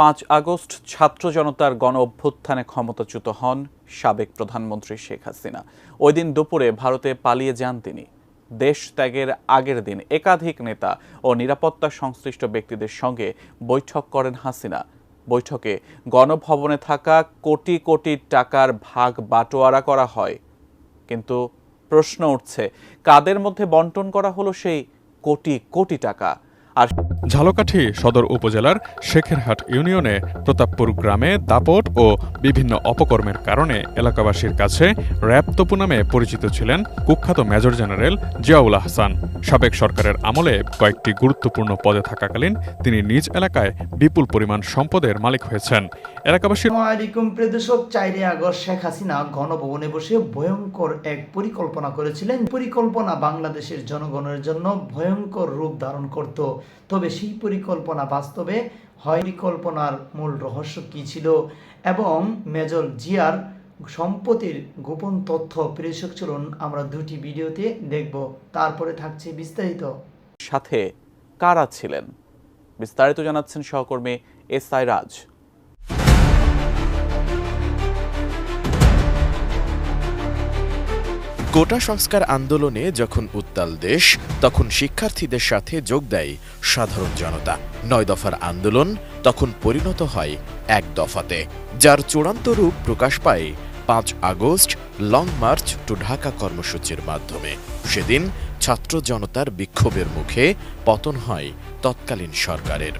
পাঁচ আগস্ট ছাত্র জনতার গণ অভ্যুত্থানে ক্ষমতাচ্যুত হন সাবেক প্রধানমন্ত্রী শেখ হাসিনা। ওই দিন দুপুরে ভারতে পালিয়ে যান তিনি। দেশ ত্যাগের আগের দিন একাধিক নেতা ও নিরাপত্তা সংশ্লিষ্ট ব্যক্তিদের সঙ্গে বৈঠক করেন হাসিনা। বৈঠকে গণভবনে থাকা কোটি কোটি টাকার ভাগ বাটোয়ারা করা হয়। কিন্তু প্রশ্ন উঠছে, কাদের মধ্যে বন্টন করা হলো সেই কোটি কোটি টাকা? আর ঝালকাঠি সদর উপজেলার শেখেরহাট ইউনিয়নে প্রতাপপুর গ্রামে দাপট ও বিভিন্ন অপকর্মের কারণে এলাকাবাসীর কাছে র্যাব তপু নামে পরিচিত ছিলেন কুখ্যাত মেজর জেনারেল জিয়াউল হাসান সাবেক সরকারের আমলে কয়েকটি গুরুত্বপূর্ণ পদে থাকাকালীন তিনি নিজ এলাকায় বিপুল পরিমাণ সম্পদের মালিক হয়েছেন। এলাকাবাসীর আসসালামু আলাইকুম প্রিয় দর্শক চাইরে আগস্ট শেখ হাসিনা গণভবনে বসে ভয়ঙ্কর এক পরিকল্পনা করেছিলেন। পরিকল্পনা বাংলাদেশের জনগণের জন্য ভয়ঙ্কর রূপ ধারণ করত। তবে সেই পরিকল্পনা বাস্তবে হয় পরিকল্পনার মূল রহস্য কী ছিল এবং মেজর জিয়ার সম্পত্তির গোপন তথ্য প্রেষক, চলুন আমরা দুটি ভিডিওতে দেখব। তারপরে থাকছে বিস্তারিত। সাথে কারা ছিলেন? বিস্তারিত জানাচ্ছেন সহকর্মী এস আই রাজ। কোটা সংস্কার আন্দোলনে যখন উত্তাল দেশ, তখন শিক্ষার্থীদের সাথে যোগ দেয় সাধারণ জনতা। নয় দফার আন্দোলন তখন পরিণত হয় এক দফাতে, যার চূড়ান্ত রূপ প্রকাশ পায় পাঁচ August, long march to Dhaka কর্মসূচির মাধ্যমে। সেদিন ছাত্র জনতার বিক্ষোভের মুখে পতন হয় তৎকালীন সরকারের।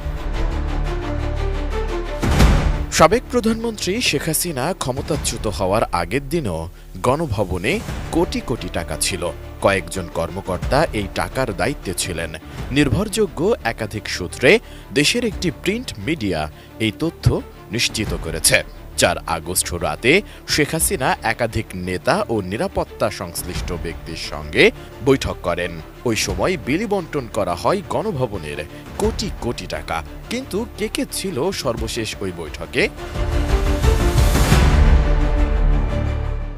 সাবেক প্রধানমন্ত্রী শেখ হাসিনা ক্ষমতাচ্যুত হওয়ার আগের দিনও গণভবনে কোটি কোটি টাকা ছিল। কয়েকজন কর্মকর্তা এই টাকার দায়িত্বে ছিলেন। নির্ভরযোগ্য একাধিক সূত্রে দেশের একটি প্রিন্ট মিডিয়া এই তথ্য নিশ্চিত করেছে। চার আগস্ট রাতে শেখ হাসিনা একাধিক নেতা ও নিরাপত্তা সংশ্লিষ্ট ব্যক্তির সঙ্গে বৈঠক করেন। ওই সময় বিলি বন্টন করা হয় গণভবনের কোটি কোটি টাকা। কিন্তু কে কে ছিল সর্বশেষ ওই বৈঠকে?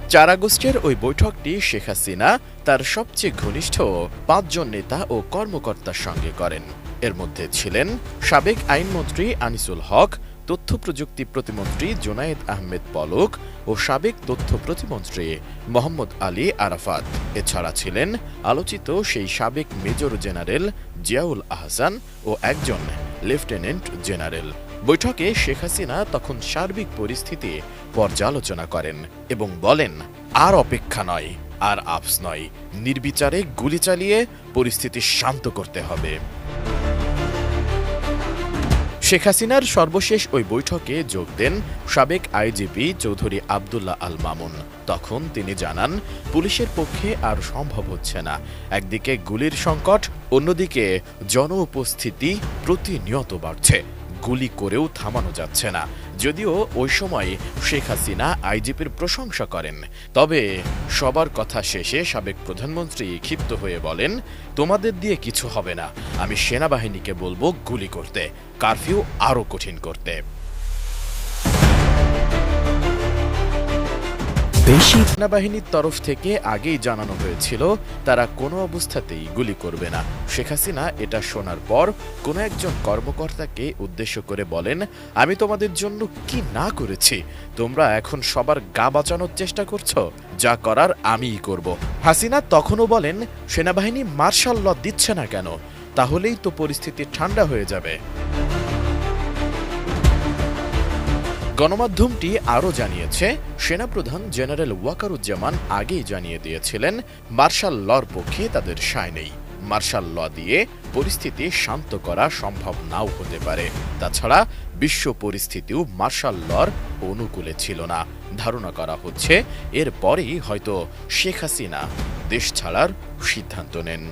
চার আগস্টের ওই বৈঠকটি শেখ হাসিনা তার সবচেয়ে ঘনিষ্ঠ পাঁচজন নেতা ও কর্মকর্তার সঙ্গে করেন। এর মধ্যে ছিলেন সাবেক আইনমন্ত্রী আনিসুল হক তথ্য প্রযুক্তি প্রতিমন্ত্রী জোনায়েদ আহমেদ পলক ও সাবেক তথ্য প্রতিমন্ত্রী মোহাম্মদ আলী আরাফাত। এছাড়া ছিলেন আলোচিত সেই সাবেক মেজর জেনারেল জিয়াউল আহসান ও একজন লেফটেন্যান্ট জেনারেল। বৈঠকে শেখ হাসিনা তখন সার্বিক পরিস্থিতি পর্যালোচনা করেন এবং বলেন, আর অপেক্ষা নয়, আর আপস নয়। নির্বিচারে গুলি চালিয়ে পরিস্থিতি শান্ত করতে হবে। শেখ হাসিনার সর্বশেষ ওই বৈঠকে যোগ দেন সাবেক আইজিপি চৌধুরী আবদুল্লাহ আল মামুন। তখন তিনি জানান, পুলিশের পক্ষে আর সম্ভব হচ্ছে না। একদিকে গুলির সংকট, অন্যদিকে জন উপস্থিতি প্রতিনিয়ত বাড়ছে। গুলি করেও থামানো যাচ্ছে না। যদিও ওই সময় শেখ হাসিনা আইজিপির প্রশংসা করেন। তবে সবার কথা শেষে সাবেক প্রধানমন্ত্রী ক্ষিপ্ত হয়ে বলেন, তোমাদের দিয়ে কিছু হবে না। আমি সেনাবাহিনীকে বলব গুলি করতে, কারফিউ আরও কঠিন করতে। দেশি সেনাবাহিনীর তরফ থেকে আগেই জানানো হয়েছিল, তারা কোনো অবস্থাতেই গুলি করবে না। শেখ হাসিনা এটা শোনার পর কোনো একজন কর্মকর্তাকে উদ্দেশ্য করে বলেন, আমি তোমাদের জন্য কি না করেছি? তোমরা এখন সবার গা বাঁচানোর চেষ্টা করছ? যা করার আমিই করব। হাসিনা তখনও বলেন, সেনাবাহিনী মার্শাল ল দিচ্ছে না কেন? তাহলেই তো পরিস্থিতি ঠান্ডা হয়ে যাবে। গণমাধ্যমটি আরও জানিয়েছে, সেনাপ্রধান জেনারেল ওয়াকারুজ্জামান আগেই জানিয়ে দিয়েছিলেন, মার্শাল লর পক্ষে তাদের সায় নেই। মার্শাল ল দিয়ে পরিস্থিতি শান্ত করা সম্ভব নাও হতে পারে। তাছাড়া বিশ্ব পরিস্থিতিও মার্শাল লর অনুকূলে ছিল না। ধারণা করা হচ্ছে এরপরেই হয়তো শেখ হাসিনা দেশ ছাড়ার সিদ্ধান্ত নেন।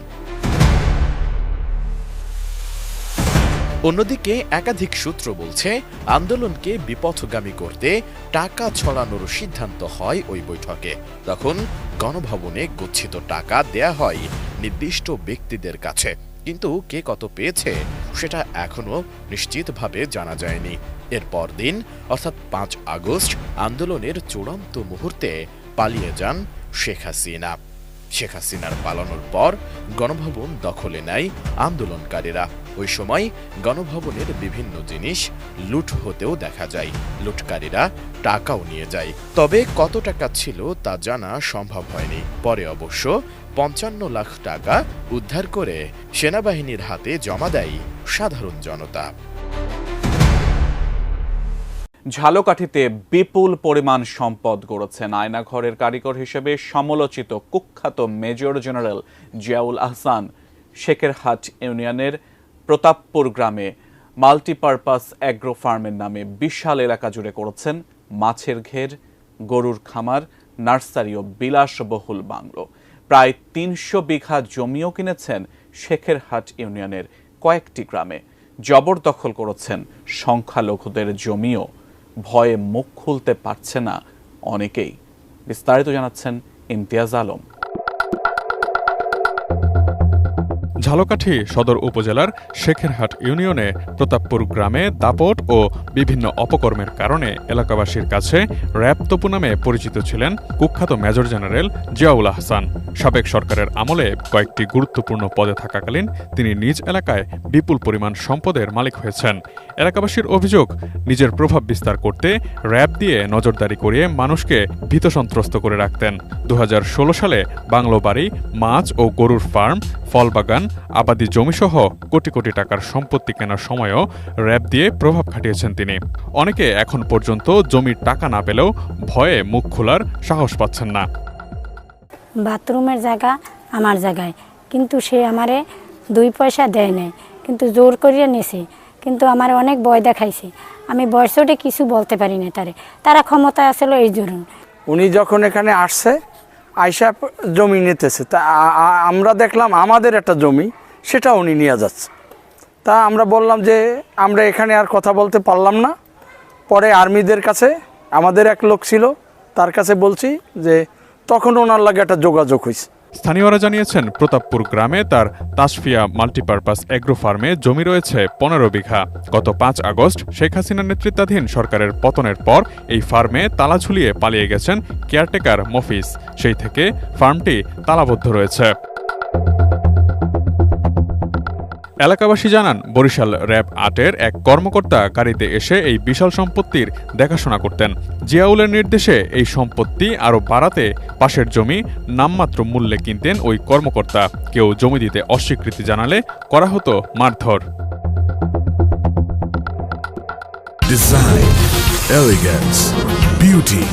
অন্যদিকে একাধিক সূত্র বলছে, আন্দোলনকে বিপথগামী করতে টাকা ছড়ানোর সিদ্ধান্ত হয় ওই বৈঠকে। তখন গণভবনে গচ্ছিত টাকা দেয়া হয় নির্দিষ্ট ব্যক্তিদের কাছে। কিন্তু কে কত পেয়েছে, সেটা এখনও নিশ্চিতভাবে জানা যায়নি। এর পরদিন, অর্থাৎ পাঁচ আগস্ট, আন্দোলনের চূড়ান্ত মুহূর্তে পালিয়ে যান শেখ হাসিনা। শেখ হাসিনার পালানোর পর গণভবন দখলে নেয় আন্দোলনকারীরা। ওই সময় গণভবনের বিভিন্ন জিনিস লুট হতেও দেখা যায়। লুটকারীরা টাকাও নিয়ে যায়। তবে কত টাকা ছিল তা জানা সম্ভব হয়নি। পরে অবশ্য পঞ্চান্ন লাখ টাকা উদ্ধার করে সেনাবাহিনীর হাতে জমা দেয় সাধারণ জনতা। ঝালকাঠিতে বিপুল পরিমাণ সম্পদ গড়েছেন আয়নাঘরের কারিগর হিসেবে সমালোচিত কুখ্যাত মেজর জেনারেল জিয়াউল আহসান শেখেরহাট ইউনিয়নের প্রতাপপুর গ্রামে মাল্টিপারপাস অ্যাগ্রো ফার্মের নামে বিশাল এলাকা জুড়ে করেছেন মাছের ঘের, গরুর খামার, নার্সারি ও বিলাসবহুল বাংলো। প্রায় তিনশো বিঘা জমিও কিনেছেন শেখেরহাট ইউনিয়নের কয়েকটি গ্রামে। জবরদখল করেছেন সংখ্যালঘুদের জমিও। ভয়ে মুখ খুলতে পারছে না অনেকেই। বিস্তারিত জানাচ্ছেন ইমতিয়াজ আলম। ঝালকাঠি সদর উপজেলার শেখেরহাট ইউনিয়নে প্রতাপপুর গ্রামে দাপট ও বিভিন্ন অপকর্মের কারণে এলাকাবাসীর কাছে র্যাব তপু নামে পরিচিত ছিলেন কুখ্যাত মেজর জেনারেল জিয়াউল আহসান। সাবেক সরকারের আমলে কয়েকটি গুরুত্বপূর্ণ পদে থাকাকালীন তিনি নিজ এলাকায় বিপুল পরিমাণ সম্পদের মালিক হয়েছেন। এলাকাবাসীর অভিযোগ, নিজের প্রভাব বিস্তার করতে র্যাব দিয়ে নজরদারি করিয়ে মানুষকে ভীতসন্ত্রস্ত করে রাখতেন। দু হাজার ষোলো সালে বাংলো বাড়ি, মাছ ও গরুর ফার্ম, ফলবাগান আবাদি জমিসহ কোটি কোটি টাকার সম্পত্তি কেনার সময়ও র্যাব দিয়ে প্রভাব খাটিয়েছেন তিনি। অনেকে এখন পর্যন্ত জমির টাকা না পেলেও ভয়ে মুখ খোলার সাহস পাচ্ছেন না। বাথরুমের জায়গা আমার জায়গায়। কিন্তু সে আমারে দুই পয়সা দেয় নাই। কিন্তু জোর করিয়ে নিছে। কিন্তু আমার অনেক ভয় দেখাইছে। আমি বয়সে কিছু বলতে পারি না তারে। তারা ক্ষমতা আসলে এই জরুন। উনি যখন এখানে আসছে আইসা প- জমি নিতেছে। তা আমরা দেখলাম আমাদের একটা জমি, সেটা উনি নিয়ে যাচ্ছে। তা আমরা বললাম যে, আমরা এখানে আর কথা বলতে পারলাম না। পরে আর্মিদের কাছে, আমাদের এক লোক ছিল, তার কাছে বলছি যে, তখন ওনার লাগে একটা যোগাযোগ হয়েছে স্থানীয়রা জানিয়েছেন, প্রতাপপুর গ্রামে তার তাসফিয়া মাল্টিপারপাস এগ্রো ফার্মে জমি রয়েছে পনেরো বিঘা। গত পাঁচ আগস্ট শেখ হাসিনার নেতৃত্বাধীন সরকারের পতনের পর এই ফার্মে তালা ঝুলিয়ে পালিয়ে গেছেন কেয়ারটেকার মফিস সেই থেকে ফার্মটি তালাবদ্ধ রয়েছে। এলাকাবাসী জানান বরিশাল র্যাব আটের এক কর্মকর্তা গাড়িতে এসে এই বিশাল সম্পত্তির দেখাশোনা করতেন। জিয়াউলের নির্দেশে এই সম্পত্তি আরও বাড়াতে পাশের জমি নামমাত্র মূল্যে কিনতেন ওই কর্মকর্তা। কেউ জমি দিতে অস্বীকৃতি জানালে করা হতো মারধর। Beauty,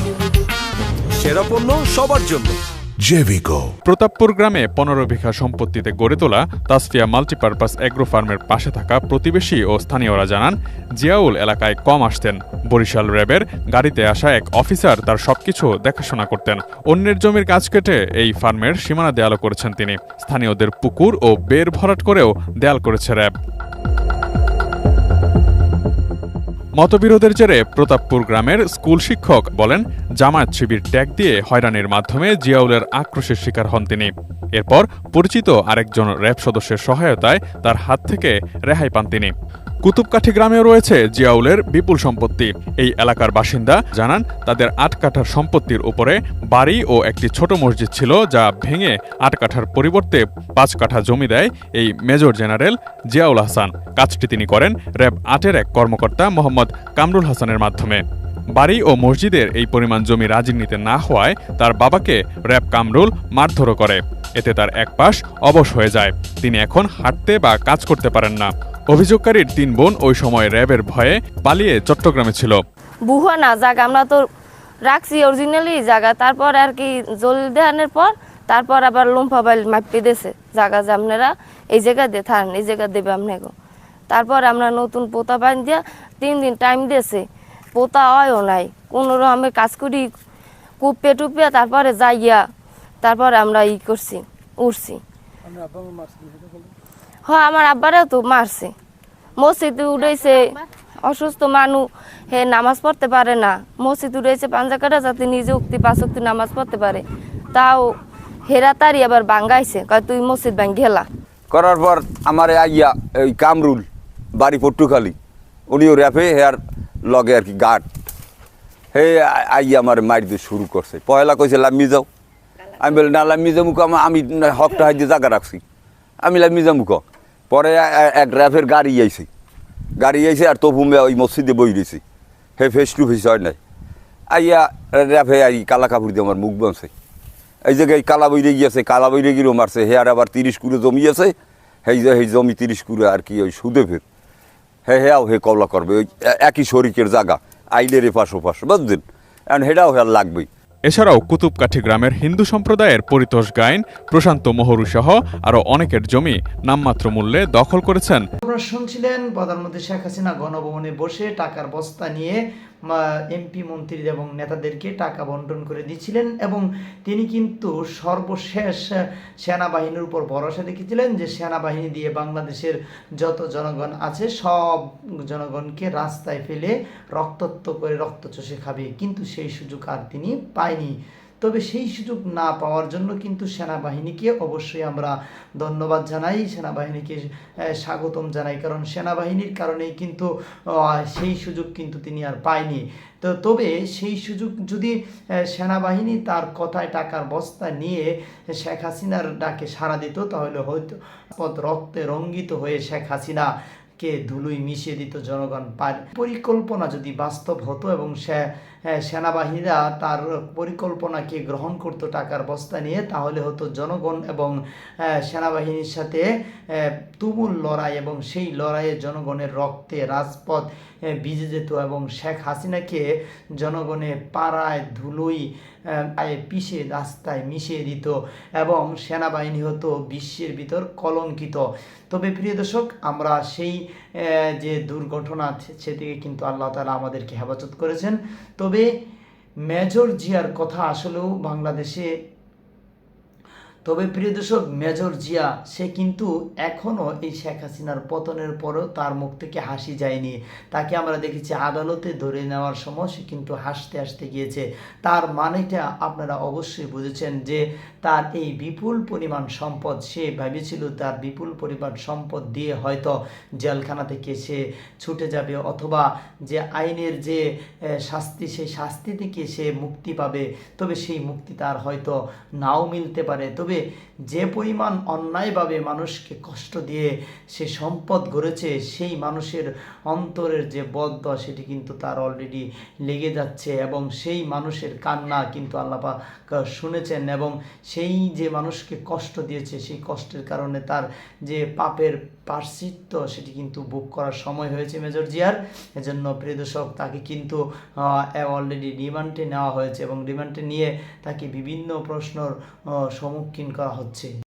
সেরা পণ্য সবার জন্য। Jevico. প্রতাপপুর গ্রামে পনেরো বিঘা সম্পত্তিতে গড়ে তোলা তাসফিয়া মাল্টিপারপাস এগ্রো ফার্মের পাশে থাকা প্রতিবেশী ও স্থানীয়রা জানান, জিয়াউল এলাকায় কম আসতেন। বরিশাল র্যাবের গাড়িতে আসা এক অফিসার তার সবকিছু দেখাশোনা করতেন। অন্যের জমির গাছ কেটে এই ফার্মের সীমানা দেয়ালও করেছেন তিনি। স্থানীয়দের পুকুর ও বের ভরাট করেও দেয়াল করেছে র্যাব। মতবিরোধের জেরে প্রতাপপুর গ্রামের স্কুল শিক্ষক বলেন, জামায়াত শিবির ট্যাগ দিয়ে হয়রানির মাধ্যমে জিয়াউলের আক্রোশের শিকার হন তিনি। এরপর পরিচিত আরেকজন র্যাব সদস্যের সহায়তায় তার হাত থেকে রেহাই পান তিনি। কুতুবকাঠি গ্রামেও রয়েছে জিয়াউলের বিপুল সম্পত্তি। এই এলাকার বাসিন্দা জানান, তাদের আট কাঠার সম্পত্তির উপরে বাড়ি ও একটি ছোট মসজিদ ছিল যা ভেঙে আট কাঠার পরিবর্তে পাঁচ কাঠা জমি দেয় এই মেজর জেনারেল জিয়াউল হাসান। কাজটি তিনি করেন র্যাব আটের এক কর্মকর্তা মোহাম্মদ কামরুল হাসানের মাধ্যমে। বাড়ি ও মসজিদের এই পরিমাণ জমি রাজি নিতে না হওয়ায় তার বাবাকে র্যাব কামরুল মারধরও করে। এতে তার এক পাশ অবশ হয়ে যায়। তিনি এখন হাঁটতে বা কাজ করতে পারেন না। অভিযোগকারীর তিন বোন ওই সময় র্যাবের ভয়ে পালিয়ে চট্টগ্রামে ছিল। বুহা না জায়গা আমরা তো রাখছি অরিজিনালি জায়গা তারপর আর কি জল দেওয়ানোর পর তারপর আবার লুম্ফা বাইল মাপি দিয়েছে। জায়গা যে আপনারা এই জায়গা দিয়ে থান এই জায়গা দেবে আপনাকে। তারপর আমরা নতুন পোতা বান দিয়া তিন দিন টাইম দিয়েছে। পোতা হয়ও নাই কোনো রকমের কাজ করি কুপে টুপিয়ে তারপরে যাইয়া তারপরে আমরা ই করছি উঠছি হ্যাঁ আমার আব্বারেও তো মারছে। মসজিদে উঠেছে অসুস্থ মানুষ হে নামাজ পড়তে পারে না। মসজিদ উঠেছে পাঞ্জা কাটা যাতে নিজে উক্তি পাঁচ উক্তি নামাজ পড়তে পারে। তাও হেরা তারি আবার বাঙ্গাইছে, কয় তুই মসজিদ ভাঙ্গি হেলা। করার পর আমার আইয়া এই কামরুল, বাড়ি পট্টুখালি, উনিও র্যাপে হেয়ার লগে আর কি গার্ড। হে আইয়া আমার মার দিয়ে শুরু করছে। পয়লা কইছে, লাম্মি যাও। আমি বলি, না লামি জামুক আমি হকটা হাইতে জায়গা রাখছি। আমি লামি জামুক পরে এক র্যাফের গাড়ি আইছে। গাড়ি আইছে আর তবু মে ওই মসজিদে বই রয়েছে হে ফেস টু ফেস হয় নাই। আইয়া র্যাফে আই কালা কাপড় দিয়ে আমার মুখ বানছে এই জায়গায় কালা বইরে গিয়েছে কালা বইরে গিয়েও মারছে। হে আর আবার তিরিশ কুড়ে জমি আছে। সেই যে সেই জমি তিরিশ কুড়ে আর কি ওই সুদে ফের। হে হেয়াও হে কবলা করবে। ওই একই শরিকের জায়গা। আইলের এ পাশো পাশো, বুঝলেন? এখন হেটাও হেয়ার লাগবেই। এছাড়াও কুতুবকাঠি গ্রামের হিন্দু সম্প্রদায়ের পরিতোষ গায়েন প্রশান্ত মহরু সহ আরও অনেকের জমি নামমাত্র মূল্যে দখল করেছেন। আপনারা শুনছিলেন প্রধানমন্ত্রী শেখ হাসিনা গণভবনে বসে টাকার বস্তা নিয়ে এমপি মন্ত্রী এবং নেতাদেরকে টাকা বন্টন করে দিচ্ছিলেন এবং তিনি কিন্তু সর্বশেষ সেনাবাহিনীর উপর ভরসা দেখিয়েছিলেন যে সেনাবাহিনী দিয়ে বাংলাদেশের যত জনগণ আছে, সব জনগণকে রাস্তায় ফেলে রক্তাক্ত করে রক্ত চষে খাবে। কিন্তু সেই সুযোগ আর তিনি পায়নি তবে সেই সুযোগ না পাওয়ার জন্য কিন্তু সেনাবাহিনীকে অবশ্যই আমরা ধন্যবাদ জানাই, সেনাবাহিনীকে স্বাগতম জানাই। কারণ সেনাবাহিনীর কারণেই কিন্তু সেই সুযোগ কিন্তু তিনি আর পায়নি। তো তবে সেই সুযোগ যদি সেনাবাহিনী তার কথায় টাকার বস্তা নিয়ে শেখ হাসিনার ডাকে সাড়া দিত, তাহলে হয়তো পথ রক্তে রঙ্গিত হয়ে শেখ হাসিনা কে ধুলোই মিশিয়ে দিত জনগণ। পার পরিকল্পনা যদি বাস্তব হতো এবং সে সেনাবাহিনীরা তার পরিকল্পনাকে গ্রহণ করত টাকার বস্তা নিয়ে, তাহলে হতো জনগণ এবং সেনাবাহিনীর সাথে তুমুল লড়াই এবং সেই লড়াইয়ে জনগণের রক্তে রাজপথ ভিজে যেত এবং শেখ হাসিনাকে জনগণে পাড়ায় ধুলোই পিষে রাস্তায় মিশিয়ে দিত এবং সেনাবাহিনী হতো বিশ্বের ভিতর কলঙ্কিত। তবে প্রিয় দর্শক, আমরা সেই যে দুর্ঘটনা সে থেকে কিন্তু আল্লাহ তালা আমাদেরকে হেফাজত করেছেন। তবে মেজর জিয়ার কথা আসলেও বাংলাদেশে তবে প্রিয় দর্শক, মেজর জিয়া, সে কিন্তু এখনও এই শেখ হাসিনার পতনের পরেও তার মুখ থেকে হাসি যায়নি। তাকে আমরা দেখেছি আদালতে ধরে নেওয়ার সময় সে কিন্তু হাসতে হাসতে গিয়েছে। তার মানেটা আপনারা অবশ্যই বুঝেছেন যে তার এই বিপুল পরিমাণ সম্পদ, সে ভেবেছিল তার বিপুল পরিমাণ সম্পদ দিয়ে হয়তো জেলখানা থেকে সে ছুটে যাবে অথবা যে আইনের যে শাস্তি, সেই শাস্তি থেকে সে মুক্তি পাবে। তবে সেই মুক্তি তার হয়তো নাও মিলতে পারে। তবে যে পরিমাণ অন্যায়ভাবে মানুষকে কষ্ট দিয়ে সে সম্পদ গড়েছে, সেই মানুষের অন্তরের যে বদ্ধ, সেটি কিন্তু তার অলরেডি লেগে যাচ্ছে এবং সেই মানুষের কান্না কিন্তু আল্লাপা শুনেছেন এবং সেই যে মানুষকে কষ্ট দিয়েছে, সেই কষ্টের কারণে তার যে পাপের পার্শ্বিত্য সেটি কিন্তু বুক করার সময় হয়েছে মেজর জিয়ার এজন্য প্রিয় দর্শক, তাকে কিন্তু অলরেডি রিমান্ডে নেওয়া হয়েছে এবং রিমান্ডে নিয়ে তাকে বিভিন্ন প্রশ্নর সম্মুখীন করা হচ্ছে।